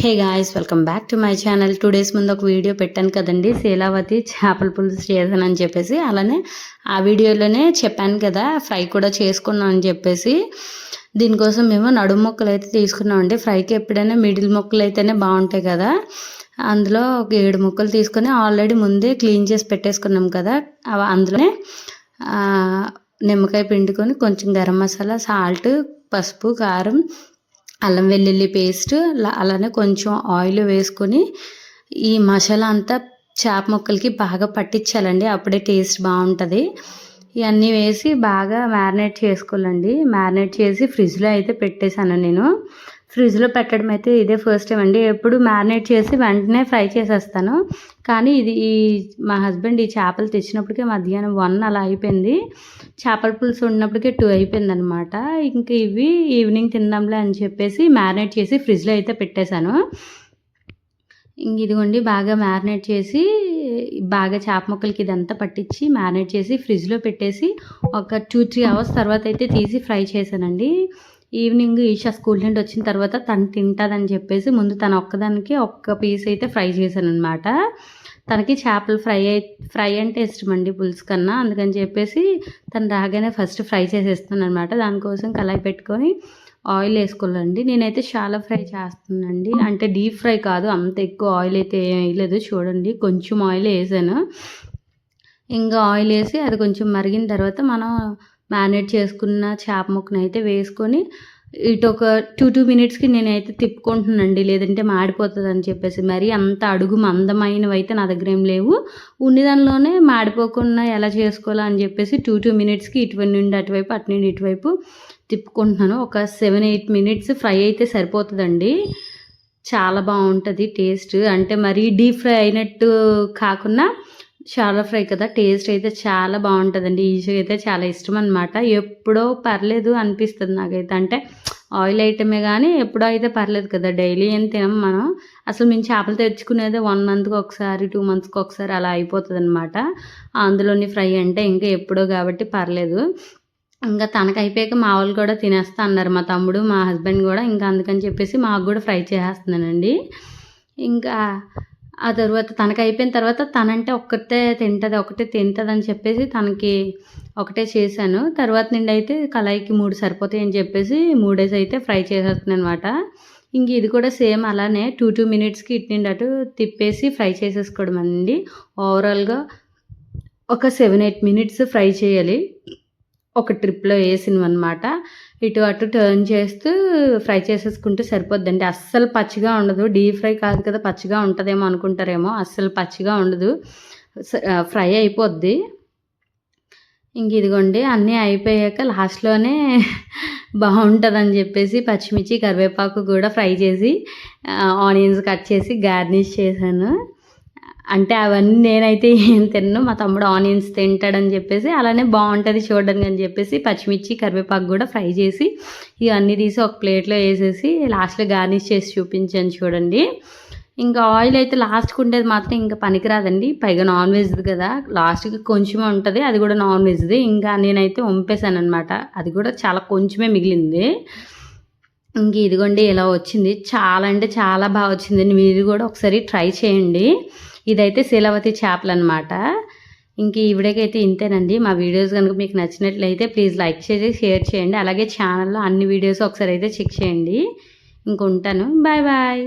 Hey guys welcome back to my channel two days ముందు ఒక video పెట్టాను కదండి శీలావతి చేపల పులుసు చేశాను అని చెప్పేసి. అలానే ఆ వీడియోలోనే చెప్పాను కదా ఫ్రై కూడా చేసుకున్నాం అని చెప్పేసి. దీనికోసం మేము నడుము మొక్కలు అయితే తీసుకున్నామండి ఫ్రైకి ఎప్పుడైనా మిడిల్ మొక్కలు అయితేనే బాగుంటాయి కదా. అందులో ఒక ఏడు ముక్కలు తీసుకొని ఆల్రెడీ ముందే క్లీన్ చేసి పెట్టేసుకున్నాం కదా. అందులోనే నిమ్మకాయ పిండుకొని కొంచెం గరం మసాలా సాల్ట్ పసుపు కారం అల్లం వెల్లుల్లి పేస్ట్ అలానే కొంచెం ఆయిల్ వేసుకొని ఈ మసాలా అంతా చేప ముక్కలకి బాగా పట్టించాలండి అప్పుడే టేస్ట్ బాగుంటుంది. ఇవన్నీ వేసి బాగా మ్యారినేట్ చేసుకోవాలండి. మ్యారినేట్ చేసి ఫ్రిడ్జ్లో అయితే పెట్టేశాను నేను. ఫ్రిడ్జ్లో పెట్టడం అయితే ఇదే ఫస్ట్ టైం అండి. ఎప్పుడు మ్యారినేట్ చేసి వెంటనే ఫ్రై చేసేస్తాను. కానీ ఇది ఈ మా హస్బెండ్ ఈ చేపలు తెచ్చినప్పటికే మధ్యాహ్నం వన్ అలా అయిపోయింది. చేపల పులుసు ఉన్నప్పటికే టూ అయిపోయింది అనమాట ఇంకా ఇవి ఈవినింగ్ తిందాంలే అని చెప్పేసి మ్యారినేట్ చేసి ఫ్రిడ్జ్లో అయితే పెట్టేశాను. ఇంక ఇదిగోండి బాగా మ్యారినేట్ చేసి బాగా చేప ముక్కలకి ఇదంతా పట్టించి మ్యారినేట్ చేసి ఫ్రిడ్జ్లో పెట్టేసి ఒక టూ త్రీ అవర్స్ తర్వాత అయితే తీసి ఫ్రై చేశానండి. ఈవినింగ్ ఈషా స్కూల్ నుండి వచ్చిన తర్వాత తను తింటుందని చెప్పేసి ముందు తన ఒక్కదానికి ఒక్క పీస్ అయితే ఫ్రై చేశాను అనమాట తనకి చేపలు ఫ్రై అయి ఫ్రై అంటే ఇష్టం అండి పులుసు కన్నా అందుకని చెప్పేసి తను రాగానే ఫస్ట్ ఫ్రై చేసేస్తాను అనమాట దానికోసం కళాయి పెట్టుకొని ఆయిల్ వేసుకోవాలండి. నేనైతే చాలా ఫ్రై చేస్తున్నానండి. అంటే డీప్ ఫ్రై కాదు అంత ఎక్కువ ఆయిల్ అయితే ఏం వేయలేదు. చూడండి కొంచెం ఆయిల్ వేసాను. ఇంకా ఆయిల్ వేసి అది కొంచెం మరిగిన తర్వాత మనం మ్యారినేట్ చేసుకున్న చేప ముక్కను అయితే వేసుకొని ఇటు ఒక టూ టూ మినిట్స్కి నేనైతే తిప్పుకుంటున్నానండి. లేదంటే మాడిపోతుంది అని చెప్పేసి. మరి అంత అడుగు మందమైనవి అయితే నా దగ్గర ఏం లేవు. ఉన్నదానిలోనే మాడిపోకుండా ఎలా చేసుకోవాలా అని చెప్పేసి టూ టూ మినిట్స్కి ఇటువైపు నుండి అటువైపు అటు నుండి ఇటువైపు తిప్పుకుంటున్నాను. ఒక సెవెన్ ఎయిట్ మినిట్స్ ఫ్రై అయితే సరిపోతుందండి. చాలా బాగుంటుంది టేస్ట్. అంటే మరీ డీప్ ఫ్రై అయినట్టు కాకుండా చాలా ఫ్రై కదా టేస్ట్ అయితే చాలా బాగుంటుందండి. ఈజీగా అయితే చాలా ఇష్టం అనమాట ఎప్పుడో పర్లేదు అనిపిస్తుంది నాకైతే. అంటే ఆయిల్ ఐటమే కానీ ఎప్పుడో అయితే పర్లేదు కదా డైలీ ఏం తినం మనం. అసలు మేము చేపలు తెచ్చుకునేది వన్ మంత్కి ఒకసారి టూ మంత్స్కి ఒకసారి అలా అయిపోతుంది అనమాట అందులోని ఫ్రై అంటే ఇంకా ఎప్పుడో కాబట్టి పర్లేదు. ఇంకా తనకు అయిపోయాక మా వాళ్ళు కూడా తినేస్తా అన్నారు. మా తమ్ముడు మా హస్బెండ్ కూడా. ఇంకా అందుకని చెప్పేసి మాకు కూడా ఫ్రై చేసేస్తున్నానండి. ఇంకా ఆ తర్వాత తనకి అయిపోయిన తర్వాత తనంటే ఒక్కటే తింటుంది ఒకటే తింటుంది అని చెప్పేసి తనకి ఒకటే చేశాను. తర్వాత నుండి అయితే కళాయికి మూడు సరిపోతాయి అని చెప్పేసి మూడేసి అయితే ఫ్రై చేసేస్తున్నాను అనమాట ఇంక ఇది కూడా సేమ్ అలానే టూ టూ మినిట్స్కి ఇటు నుండి అటు తిప్పేసి ఫ్రై చేసేసుకోవడం అండి. ఓవరాల్గా ఒక సెవెన్ ఎయిట్ మినిట్స్ ఫ్రై చేయాలి. ఒక ట్రిప్లో వేసినవన్నమాట. ఇటు అటు టర్న్ చేస్తూ ఫ్రై చేసేసుకుంటే సరిపోద్దండి. అస్సలు పచ్చిగా ఉండదు. డీప్ ఫ్రై కాదు కదా పచ్చిగా ఉంటుందేమో అనుకుంటారేమో. అస్సలు పచ్చిగా ఉండదు. ఫ్రై అయిపోద్ది. ఇంక ఇదిగోండి అన్నీ అయిపోయాక లాస్ట్లోనే బాగుంటుందని చెప్పేసి పచ్చిమిర్చి కరివేపాకు కూడా ఫ్రై చేసి ఆనియన్స్ కట్ చేసి గార్నిష్ చేశాను. అంటే అవన్నీ నేనైతే ఏం తిన్ను. మా తమ్ముడు ఆనియన్స్ తింటాడని చెప్పేసి అలానే బాగుంటుంది చూడడానికి అని చెప్పేసి పచ్చిమిర్చి కరివేపాకు కూడా ఫ్రై చేసి ఇవన్నీ తీసి ఒక ప్లేట్లో వేసేసి లాస్ట్లో గార్నిష్ చేసి చూపించాను చూడండి. ఇంకా ఆయిల్ అయితే లాస్ట్కి ఉండేది మాత్రం ఇంకా పనికిరాదండి. పైగా నాన్ వెజ్ది కదా. లాస్ట్కి కొంచెమే ఉంటుంది అది కూడా నాన్ వెజ్ది. ఇంకా నేనైతే వంపేశాను అనమాట అది కూడా చాలా కొంచెమే మిగిలింది. ఇంక ఇదిగోండి ఇలా వచ్చింది. చాలా అంటే చాలా బాగా వచ్చిందండి. మీరు కూడా ఒకసారి ట్రై చేయండి. ఇదైతే శీలవతి చేపలు అనమాట ఇంక ఈవిడకైతే ఇంతేనండి. మా వీడియోస్ కనుక మీకు నచ్చినట్లయితే ప్లీజ్ లైక్ చేసి షేర్ చేయండి. అలాగే ఛానల్లో అన్ని వీడియోస్ ఒకసారి అయితే చెక్ చేయండి. ఇంక ఉంటాను. Bye bye.